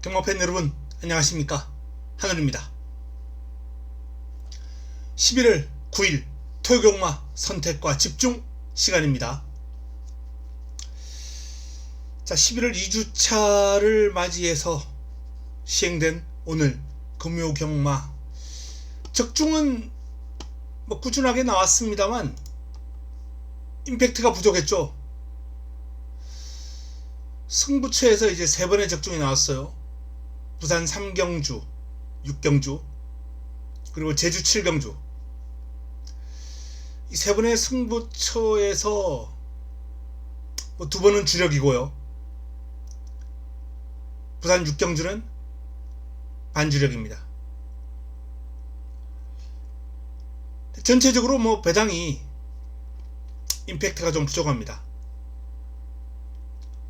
경마팬 여러분 안녕하십니까? 하늘입니다. 11월 9일 토요경마 선택과 집중 시간입니다. 자 11월 2주차를 맞이해서 시행된 오늘 금요경마. 적중은 뭐 꾸준하게 나왔습니다만 임팩트가 부족했죠. 승부처에서 이제 세 번의 적중이 나왔어요. 부산 3경주, 6경주, 그리고 제주 7경주. 이세 번의 승부처에서 뭐 두 번은 주력이고요. 부산 6경주는 반주력입니다. 전체적으로 뭐 배당이 임팩트가 좀 부족합니다.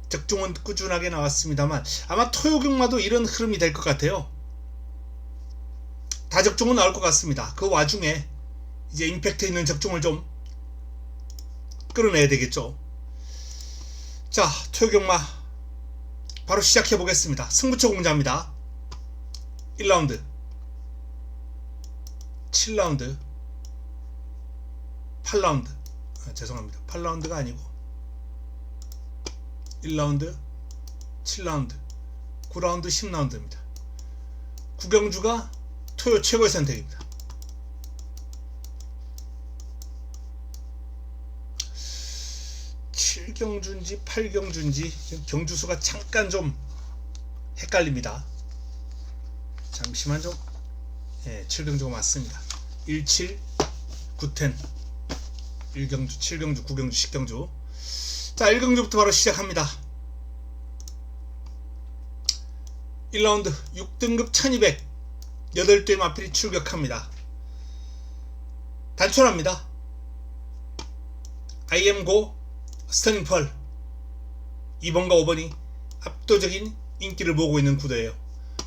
적중은 꾸준하게 나왔습니다만 아마 토요경마도 이런 흐름이 될 것 같아요. 다 적중은 나올 것 같습니다. 그 와중에 이제 임팩트 있는 적중을 좀 끌어내야 되겠죠. 자, 토요경마 바로 시작해 보겠습니다. 승부처 공자입니다. 1라운드 7라운드 8라운드 아, 죄송합니다. 8라운드가 아니고 1라운드, 7라운드, 9라운드, 10라운드입니다. 구경주가 토요 최고의 선택입니다. 칠경주인지 8경주인지 경주수가 잠깐 좀 헷갈립니다. 잠시만 좀 예, 7경주가 맞습니다. 17, 9텐 1경주, 7경주, 9경주, 10경주 자 1경주부터 바로 시작합니다. 1라운드 6등급 1200 8대 마필이 출격합니다. 단촐합니다. IM고 스터닝펄. 2번과 5번이 압도적인 인기를 보고 있는 구도예요.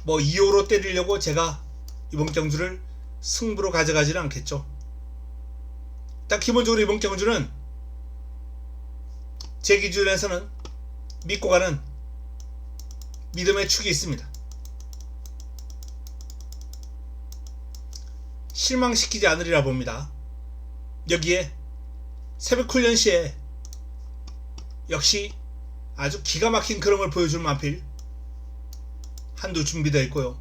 뭐 2호로 때리려고 제가 이번 경주를 승부로 가져가지는 않겠죠. 딱 기본적으로 이번 경주는 제 기준에서는 믿고 가는 믿음의 축이 있습니다. 실망시키지 않으리라 봅니다. 여기에 새벽 훈련 시에 역시 아주 기가 막힌 그런 걸 보여줄 만필 한두 준비되어 있고요.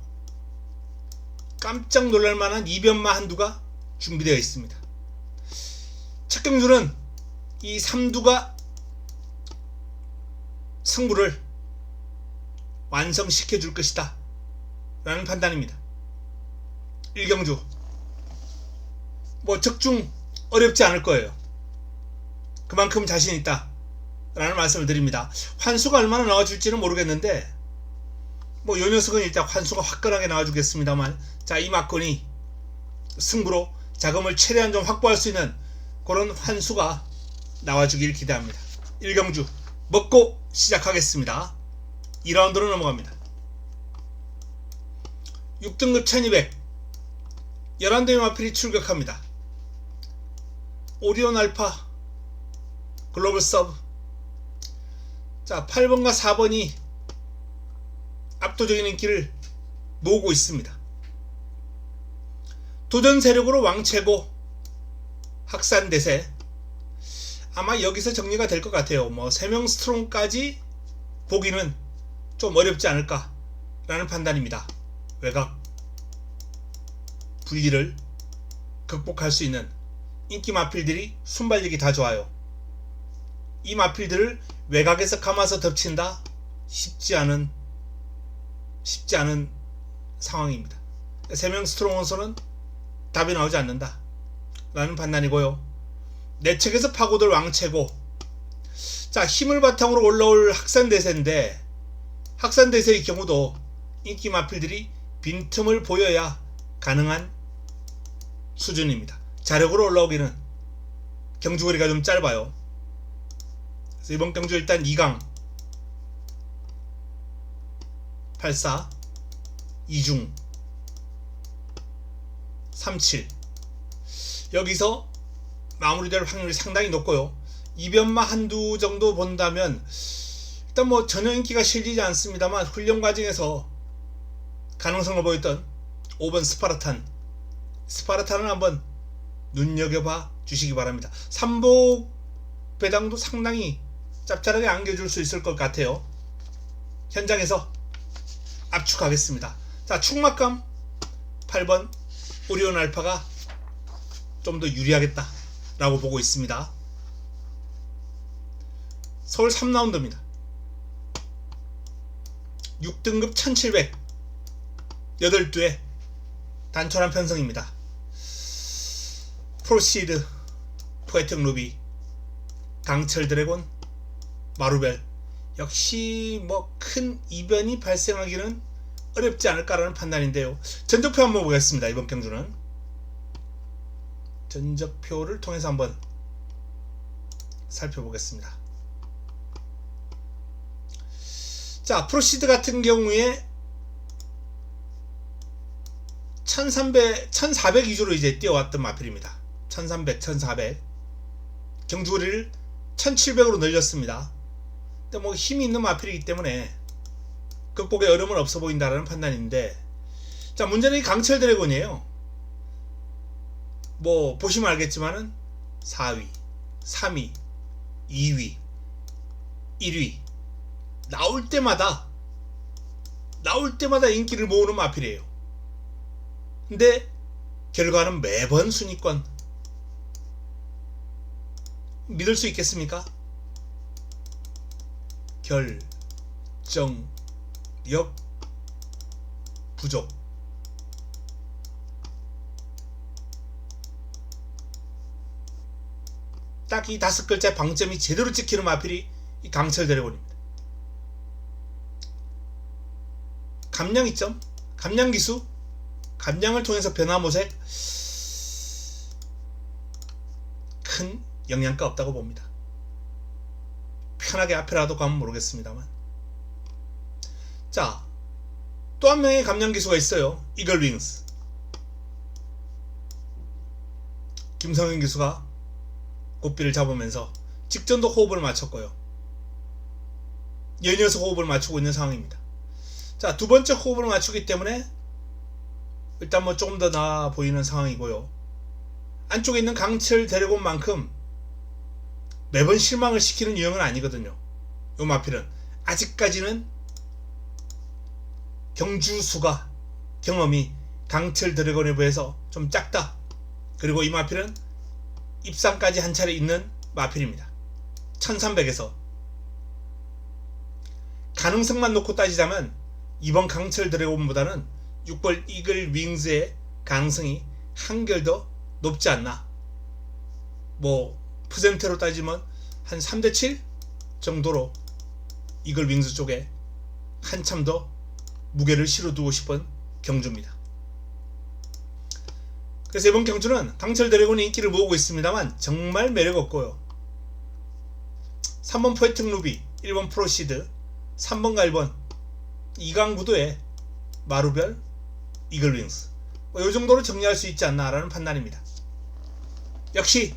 깜짝 놀랄 만한 이변마 한두가 준비되어 있습니다. 첫 경주는 이 삼두가 승부를 완성시켜 줄 것이다. 라는 판단입니다. 1경주. 뭐 적중 어렵지 않을 거예요. 그만큼 자신 있다. 라는 말씀을 드립니다. 환수가 얼마나 나와줄지는 모르겠는데 뭐 요 녀석은 일단 환수가 화끈하게 나와주겠습니다만 자 이 막건이 승부로 자금을 최대한 좀 확보할 수 있는 그런 환수가 나와주길 기대합니다. 1경주 먹고 시작하겠습니다. 2라운드로 넘어갑니다. 6등급 1200 11대의 마필이 출격합니다. 오리온 알파 글로벌 서브 자 8번과 4번이 압도적인 인기를 모으고 있습니다. 도전 세력으로 왕채고 학산 대세 아마 여기서 정리가 될 것 같아요. 뭐 3명 스트롱까지 보기는 좀 어렵지 않을까라는 판단입니다. 외곽 분리를 극복할 수 있는 인기 마필들이 순발력이 다 좋아요. 이 마필들을 외곽에서 감아서 덮친다 쉽지 않은 쉽지 않은 상황입니다. 3명 스트롱 원소는 답이 나오지 않는다. 라는 판단이고요. 내측에서 파고들 왕채고 자 힘을 바탕으로 올라올 학산대세인데 학산대세의 경우도 인기 마필들이 빈틈을 보여야 가능한 수준입니다. 자력으로 올라오기는 경주거리가 좀 짧아요. 그래서 이번 경주 일단 2강 84 2중 37 여기서 마무리될 확률이 상당히 높고요. 이변마 한두 정도 본다면 일단 뭐 전혀 인기가 실리지 않습니다만 훈련 과정에서 가능성을 보였던 5번 스파르탄 스파르탄을 한번 눈여겨봐 주시기 바랍니다. 삼복 배당도 상당히 짭짤하게 안겨줄 수 있을 것 같아요. 현장에서 압축하겠습니다. 자, 축막감 8번 오리온 알파가 좀 더 유리하겠다 라고 보고 있습니다. 서울 3라운드입니다. 6등급 1700 8두에 단촐한 편성입니다. 프로시드 포에텍 루비 강철 드래곤 마루벨 역시 뭐 큰 이변이 발생하기는 어렵지 않을까라는 판단인데요. 전적표 한번 보겠습니다. 이번 경주는 전적표를 통해서 한번 살펴보겠습니다. 자, 프로시드 같은 경우에 1300, 1400 위주로 이제 뛰어왔던 마필입니다. 1300, 1400. 경주거리를 1700으로 늘렸습니다. 근데 뭐 힘이 있는 마필이기 때문에 극복에 어려움은 없어 보인다라는 판단인데 자, 문제는 이 강철 드래곤이에요. 뭐 보시면 알겠지만은 4위, 3위, 2위, 1위 나올 때마다 나올 때마다 인기를 모으는 마필이에요. 근데 결과는 매번 순위권 믿을 수 있겠습니까? 결정력 부족 딱 이 다섯 글자 방점이 제대로 찍히는 마필이 이 강철 드래곤입니다. 감량 이점, 감량 기수, 감량을 통해서 변화 모색 큰 영향가 없다고 봅니다. 편하게 앞에라도 가면 모르겠습니다만. 자, 또 한 명의 감량 기수가 있어요. 이글 윙스. 김성현 기수가 고삐를 잡으면서 직전도 호흡을 맞췄고요. 연이어서 호흡을 맞추고 있는 상황입니다. 자, 두 번째 호흡을 맞추기 때문에 일단 뭐 조금 더 나아 보이는 상황이고요. 안쪽에 있는 강철 드래곤만큼 매번 실망을 시키는 유형은 아니거든요. 요 마필은 아직까지는 경주수가 경험이 강철 드래곤에 비해서 좀 작다. 그리고 이 마필은 입상까지 한 차례 있는 마필입니다. 1300에서 가능성만 놓고 따지자면 이번 강철 드래곤보다는 6벌 이글 윙즈의 가능성이 한결 더 높지 않나. 뭐 퍼센트로 따지면 한 3대 7 정도로 이글 윙즈 쪽에 한참 더 무게를 실어두고 싶은 경주입니다. 그래서 이번 경주는 강철 드래곤이 인기를 모으고 있습니다만 정말 매력 없고요. 3번 포에틱 루비, 1번 프로시드, 3번과 1번 이강 구도의 마루별, 이글윙스 뭐 이 정도로 정리할 수 있지 않나라는 판단입니다. 역시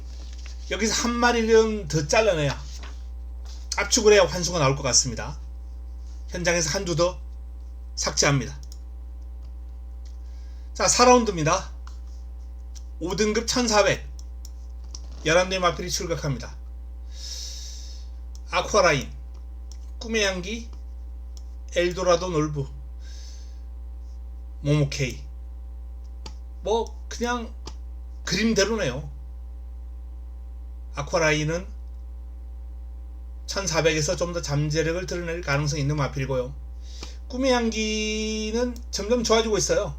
여기서 한 마리는 더 잘라내야 압축을 해야 환수가 나올 것 같습니다. 현장에서 한 두 더 삭제합니다. 자 4라운드입니다. 5등급 1400 11대 마필이 출격합니다. 아쿠아라인 꿈의 향기 엘도라도 놀부 모모케이 뭐 그냥 그림대로네요. 아쿠아라인은 1400에서 좀 더 잠재력을 드러낼 가능성이 있는 마필이고요. 꿈의 향기는 점점 좋아지고 있어요.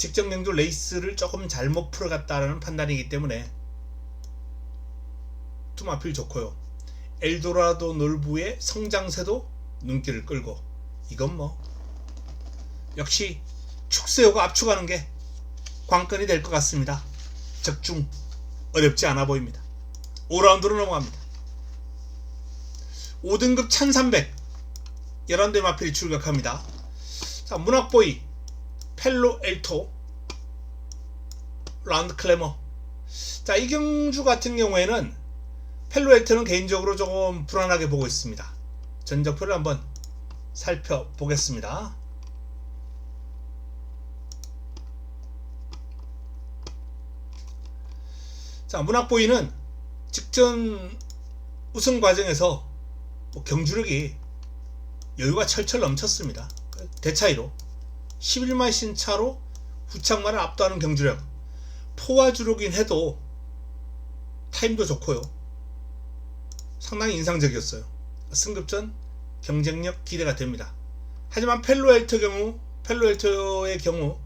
직접 명조 레이스를 조금 잘못 풀어갔다라는 판단이기 때문에 투마필 좋고요. 엘도라도 놀부의 성장세도 눈길을 끌고 이건 뭐 역시 축세호가 압축하는 게 관건이 될 것 같습니다. 적중 어렵지 않아 보입니다. 5라운드로 넘어갑니다. 5등급 1300 11대 마필이 출격합니다. 자 문학보이 펠로 엘토, 라운드 클레머. 자, 이경주 같은 경우에는 펠로 엘토는 개인적으로 조금 불안하게 보고 있습니다. 전적표를 한번 살펴보겠습니다. 자, 문학보이는 직전 우승 과정에서 뭐 경주력이 여유가 철철 넘쳤습니다. 그 대차이로 11만 신차로 후창만을 압도하는 경주력. 포화주로긴 해도 타임도 좋고요. 상당히 인상적이었어요. 승급전 경쟁력 기대가 됩니다. 하지만 펠로엘터 경우 펠로엘터의 경우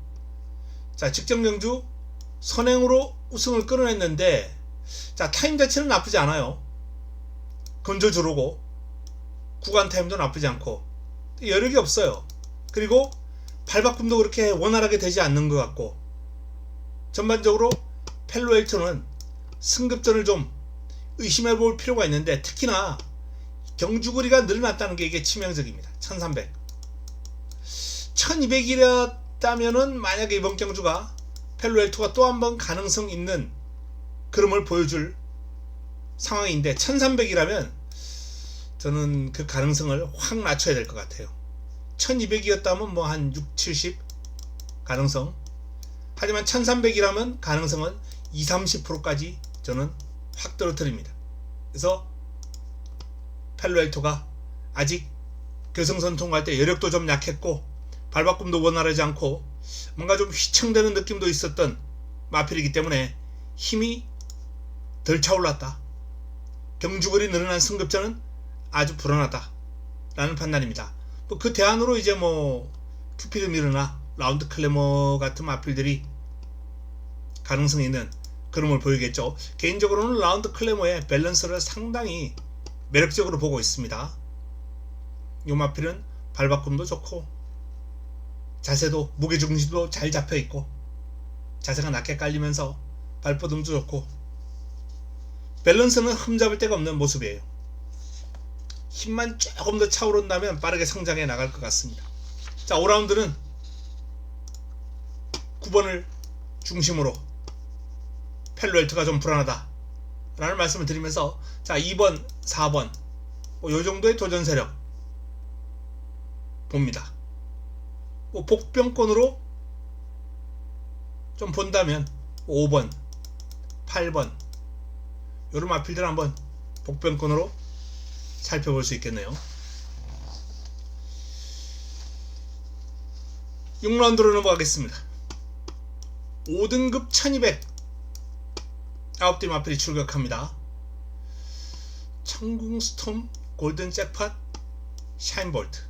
자 직전 경주 선행으로 우승을 끌어냈는데 자 타임 자체는 나쁘지 않아요. 건조주로고 구간 타임도 나쁘지 않고 여력이 없어요. 그리고 발바꿈도 그렇게 원활하게 되지 않는 것 같고 전반적으로 펠로엘터는 승급전을 좀 의심해 볼 필요가 있는데 특히나 경주거리가 늘어났다는 게 이게 치명적입니다. 1300. 1200이랬다면은 만약에 이번 경주가 펠로엘토가 또 한 번 가능성 있는 그림을 보여줄 상황인데 1300이라면 저는 그 가능성을 확 낮춰야 될 것 같아요. 1200이었다면 뭐 한 6, 70 가능성. 하지만 1300이라면 가능성은 20, 30%까지 저는 확 떨어뜨립니다. 그래서 펠로엘토가 아직 결승선 통과할 때 여력도 좀 약했고 발바꿈도 원활하지 않고 뭔가 좀 휘청대는 느낌도 있었던 마필이기 때문에 힘이 덜 차올랐다. 경주거리 늘어난 승급전은 아주 불안하다. 라는 판단입니다. 뭐그 대안으로 이제 뭐 큐피드 미르나 라운드 클레머 같은 마필들이 가능성 있는 그림을 보이겠죠. 개인적으로는 라운드 클레머의 밸런스를 상당히 매력적으로 보고 있습니다. 요 마필은 발바꿈도 좋고 자세도 무게중심도 잘 잡혀 있고 자세가 낮게 깔리면서 발버둥도 좋고 밸런스는 흠잡을 데가 없는 모습이에요. 힘만 조금 더 차오른다면 빠르게 성장해 나갈 것 같습니다. 자, 5라운드는 9번을 중심으로 펠로엘트가 좀 불안하다. 라는 말씀을 드리면서 자, 2번, 4번 뭐요 정도의 도전 세력 봅니다. 뭐 복병권으로 좀 본다면 5번, 8번 요런 마필들 한번 복병권으로 살펴볼 수 있겠네요. 6라운드로 넘어가겠습니다. 5등급 1200 아홉 마필이 출격합니다. 천궁스톰, 골든 잭팟, 샤인볼트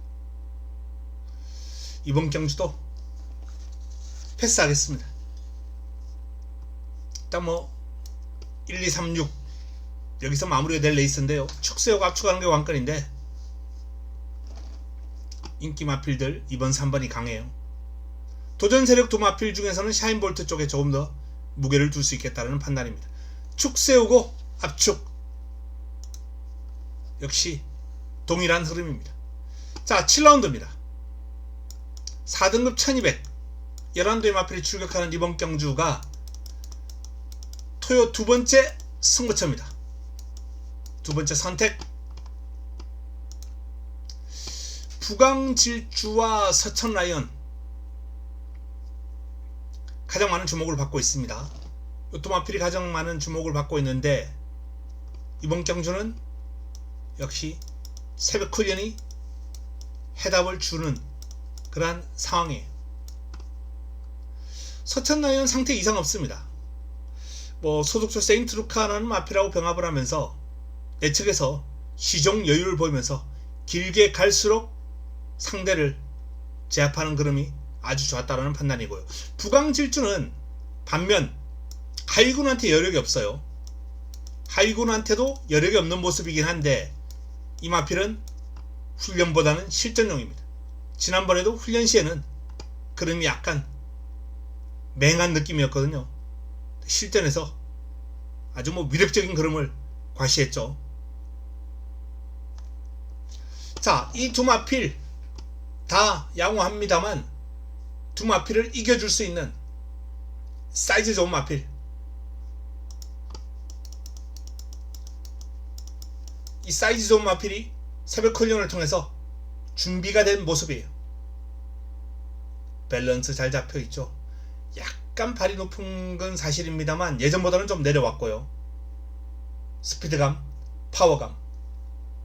이번 경주도 패스하겠습니다. 일단 뭐 1, 2, 3, 6 여기서 마무리가 될 레이스인데요. 축세호가 압축하는 게 왕권인데 인기 마필들 2번, 3번이 강해요. 도전 세력 두 마필 중에서는 샤인볼트 쪽에 조금 더 무게를 둘 수 있겠다는 판단입니다. 축 세우고 압축 역시 동일한 흐름입니다. 자 7라운드입니다. 4등급 1200 11도의 마필이 출격하는 이번 경주가 토요 두 번째 승부처입니다. 두 번째 선택 부강 질주와 서천 라이언 가장 많은 주목을 받고 있습니다. 요토마필이 가장 많은 주목을 받고 있는데 이번 경주는 역시 새벽 훈련이 해답을 주는 그러한 상황이에요. 서천 라이언 상태 이상 없습니다. 뭐 소속조 세인트루카라는 마필하고 병합을 하면서 예측에서 시종 여유를 보이면서 길게 갈수록 상대를 제압하는 그림이 아주 좋았다는 판단이고요. 부강 질주는 반면 하이군한테 여력이 없어요. 하이군한테도 여력이 없는 모습이긴 한데 이 마필은 훈련보다는 실전용입니다. 지난번에도 훈련 시에는 그림이 약간 맹한 느낌이었거든요. 실전에서 아주 뭐 위력적인 그림을 과시했죠. 자, 이 두 마필 다 양호합니다만 두 마필을 이겨줄 수 있는 사이즈 좋은 마필 이 사이즈 좋은 마필이 새벽 훈련을 통해서 준비가 된 모습이에요. 밸런스 잘 잡혀 있죠. 약간 발이 높은 건 사실입니다만 예전보다는 좀 내려왔고요. 스피드감, 파워감,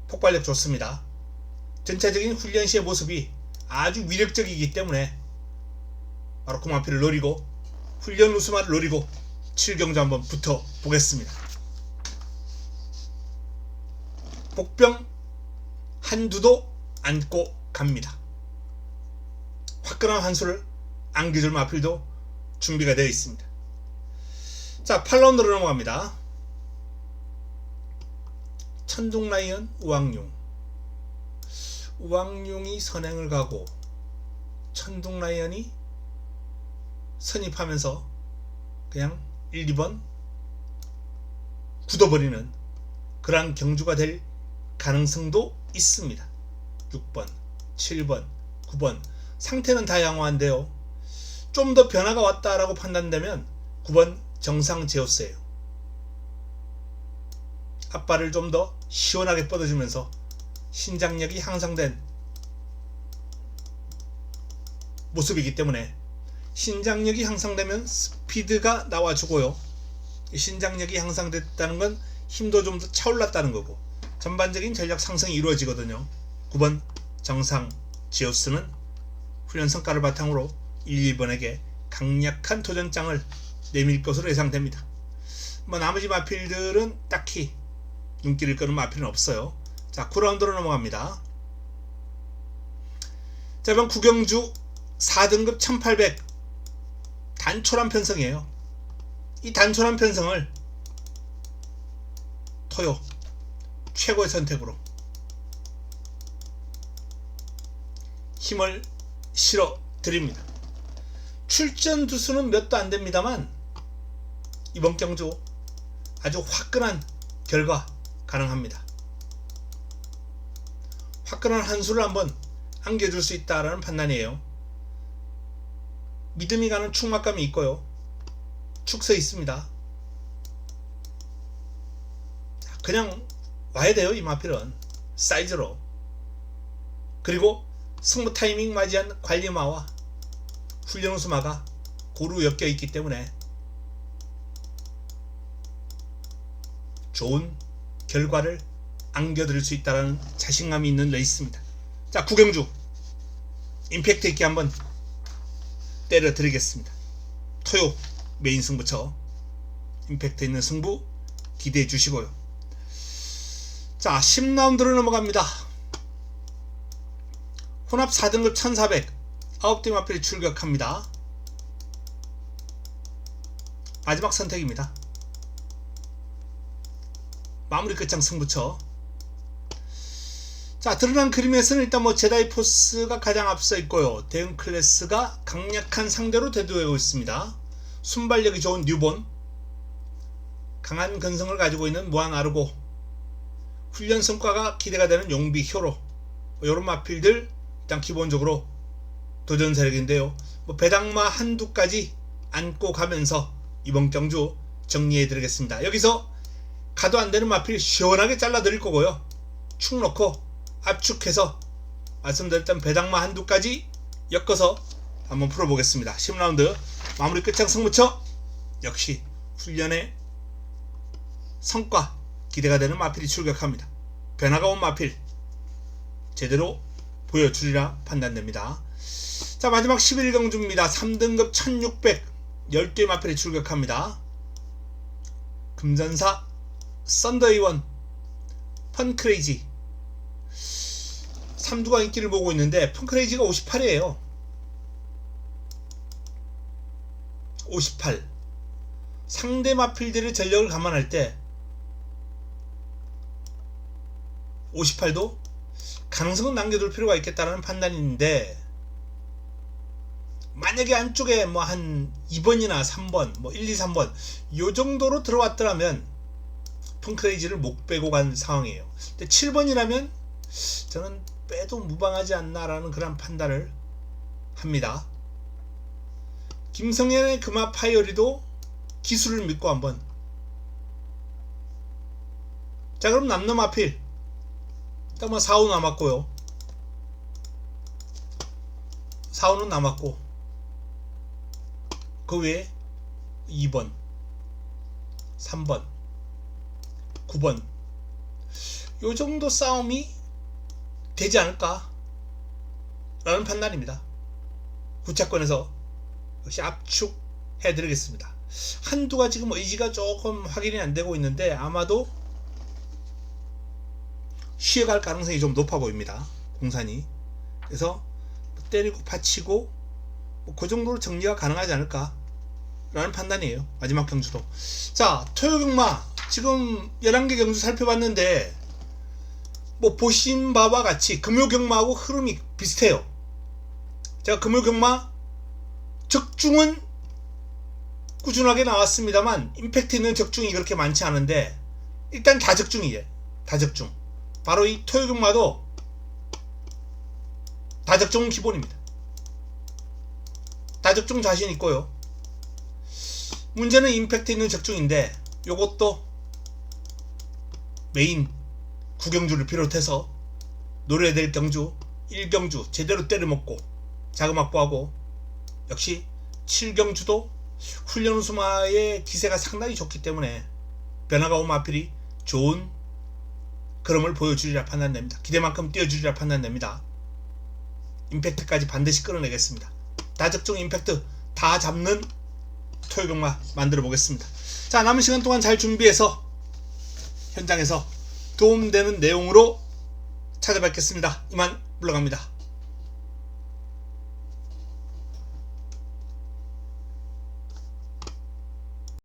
폭발력 좋습니다. 전체적인 훈련 시의 모습이 아주 위력적이기 때문에 바로 그 마피를 노리고 훈련 우수마를 노리고 7경주 한번 붙어 보겠습니다. 복병 한두도 안고 갑니다. 화끈한 한수를 안겨줄 마필도 준비가 되어 있습니다. 자, 8라운드로 넘어갑니다. 천둥라이언 우왕용 우왕용이 선행을 가고 천둥라이언이 선입하면서 그냥 1, 2번 굳어버리는 그러한 경주가 될 가능성도 있습니다. 6번, 7번, 9번 상태는 다 양호한데요. 좀 더 변화가 왔다라고 판단되면 9번 정상 제우스예요. 앞발을 좀 더 시원하게 뻗어주면서 신장력이 향상된 모습이기 때문에 신장력이 향상되면 스피드가 나와주고요. 신장력이 향상됐다는 건 힘도 좀 더 차올랐다는 거고 전반적인 전략 상승이 이루어지거든요. 9번 정상 지오스는 훈련 성과를 바탕으로 1, 2번에게 강력한 도전장을 내밀 것으로 예상됩니다. 뭐 나머지 마필들은 딱히 눈길을 끄는 마필은 없어요. 자, 9라운드로 넘어갑니다. 자, 이번 구경주 4등급 1800 단촐한 편성이에요. 이 단촐한 편성을 토요 최고의 선택으로 힘을 실어 드립니다. 출전 두수는 몇 도 안 됩니다만 이번 경주 아주 화끈한 결과 가능합니다. 화끈한 한 수를 한번 안겨줄 수 있다라는 판단이에요. 믿음이 가는 충막감이 있고요. 축서 있습니다. 그냥 와야 돼요 이 마필은 사이즈로 그리고 승부 타이밍 맞이한 관리마와 훈련 우수마가 고루 엮여 있기 때문에 좋은 결과를 안겨드릴 수 있다는 자신감이 있는 레이스입니다. 자 구경주 임팩트 있게 한번 때려 드리겠습니다. 토요 메인 승부처 임팩트 있는 승부 기대해 주시고요. 자 10라운드로 넘어갑니다. 혼합 4등급 1400 9대 마필이 출격합니다. 마지막 선택입니다. 마무리 끝장 승부처 자 드러난 그림에서는 일단 뭐 제다이 포스가 가장 앞서 있고요. 대응 클래스가 강력한 상대로 대두하고 있습니다. 순발력이 좋은 뉴본. 강한 근성을 가지고 있는 무한 아르고. 훈련 성과가 기대가 되는 용비 효로. 이런 마필들 일단 기본적으로 도전 세력인데요. 뭐 배당마 한두까지 안고 가면서 이번 경주 정리해 드리겠습니다. 여기서 가도 안 되는 마필 시원하게 잘라 드릴 거고요. 축 넣고 압축해서 말씀드렸던 배당마 한두까지 엮어서 한번 풀어보겠습니다. 10라운드 마무리 끝장 승부처 역시 훈련의 성과 기대가 되는 마필이 출격합니다. 변화가 온 마필 제대로 보여주리라 판단됩니다. 자 마지막 11경주입니다. 3등급 1600 10개 마필이 출격합니다. 금전사 썬더이원 펀크레이지 삼두가 인기를 보고 있는데 펑크레이지가 58이에요. 58. 상대 마필들의 전력을 감안할 때 58도 가능성은 남겨둘 필요가 있겠다는 판단인데 만약에 안쪽에 뭐 한 2번이나 3번, 뭐 1, 2, 3번 요 정도로 들어왔더라면 펑크레이지를 못 빼고 간 상황이에요. 근데 7번이라면 저는 빼도 무방하지 않나라는 그런 판단을 합니다. 김성현의 금화 파이어리도 기술을 믿고 한번 자 그럼 남놈 아필 뭐 4호 남았고요 4호는 남았고 그 외에 2번, 3번, 9번. 요 정도 싸움이 되지 않을까? 라는 판단입니다. 구차권에서 역시 압축해 드리겠습니다. 한두가 지금 의지가 조금 확인이 안 되고 있는데 아마도 쉬어갈 가능성이 좀 높아 보입니다. 공산이. 그래서 때리고 받치고 뭐 그 정도로 정리가 가능하지 않을까 라는 판단이에요. 마지막 경주도. 자, 토요경마 지금 11개 경주 살펴봤는데 뭐 보신 바와 같이 금요경마하고 흐름이 비슷해요. 제가 금요경마 적중은 꾸준하게 나왔습니다만 임팩트 있는 적중이 그렇게 많지 않은데 일단 다적중이에요. 다적중. 바로 이 토요경마도 다적중 기본입니다. 다적중 자신 있고요. 문제는 임팩트 있는 적중인데 요것도 메인 구경주를 비롯해서 노려야 될 경주 1경주 제대로 때려먹고 자금 확보하고 역시 7경주도 훈련 우수마의 기세가 상당히 좋기 때문에 변화가 오면 하필이 좋은 그럼을 보여주리라 판단됩니다. 기대만큼 뛰어주리라 판단됩니다. 임팩트까지 반드시 끌어내겠습니다. 다적중 임팩트 다 잡는 토요경마 만들어 보겠습니다. 자 남은 시간 동안 잘 준비해서 현장에서 도움되는 내용으로 찾아뵙겠습니다. 이만 물러갑니다.